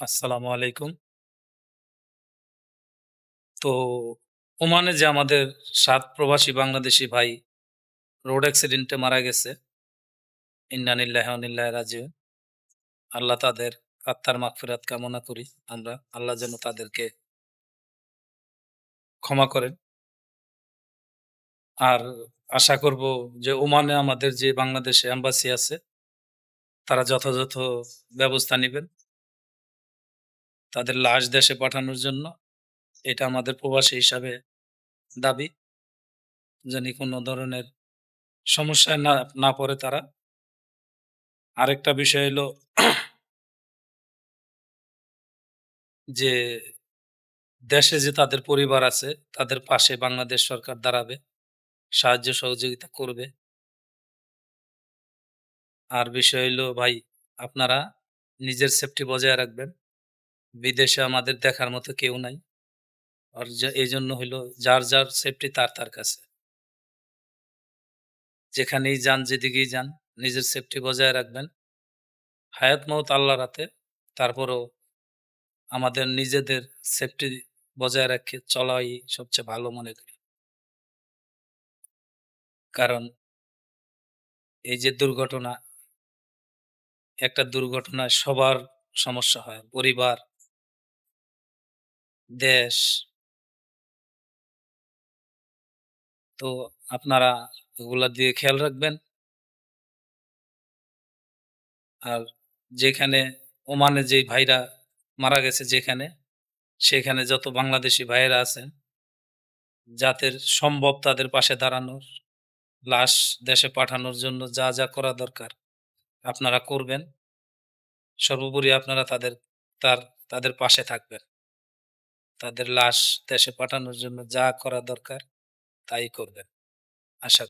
আসসালামু আলাইকুম। তো ওমানে যে আমাদের সাত প্রবাসী বাংলাদেশি ভাই রোড অ্যাক্সিডেন্টে মারা গেছে। ইন্না লিল্লাহি ওয়া ইন্না ইলাইহি রাজিউন। আল্লাহ তাদের আত্মার মাগফিরাত কামনা করি আমরা। আল্লাহ যেন তাদেরকে ক্ষমা করেন। আর আশা করব যে ওমানে আমাদের যে বাংলাদেশে এম্বাসি আছে, তারা যথাযথ ব্যবস্থা নিবেন। তাদের লাশ দেশে পাঠানোর জন্য। এটা আমাদের প্রবাসী হিসাবে দাবি। জানি কোনো ধরনের সমস্যায় না না পড়ে তারা। আরেকটা বিষয় হলো যে দেশে যে তাদের পরিবার আছে, তাদের পাশে বাংলাদেশ সরকার দাঁড়াবে। সাহায্য সহযোগিতা করবে। আর বিষয় হলো ভাই, আপনারা নিজের সেফটি বজায় রাখবেন। বিদেশে আমাদের দেখার মতো কেউ নাই। আর এই জন্য হইল যার, যার সেফটি তার, তার কাছে। যেখানেই যান, যেদিকেই যান নিজের সেফটি বজায় রাখবেন। হায়াত মউত আল্লাহর হাতে। তারপরও আমাদের নিজেদের সেফটি বজায় রাখে চলাই সবচেয়ে ভালো মনে করি। কারণ এই যে দুর্ঘটনা একটা দুর্ঘটনায় সবার সমস্যা হয়। পরিবার দেশ তো আপনারা ওগুলা দিয়ে খেয়াল রাখবেন। আর যেখানে ওমানে যেই ভাইরা মারা গেছে যেখানে, সেখানে যত বাংলাদেশি ভাইয়েরা আছেন যাদের সম্ভব তাদের পাশে দাঁড়ানোর, লাশ দেশে পাঠানোর জন্য যা, যা করা দরকার আপনারা করবেন। সর্বোপরি আপনারা তাদের তার তাদের পাশে থাকবেন। তাদের লাশ দেশে পাঠানোর জন্য যা করা দরকার তাই করবেন। আশা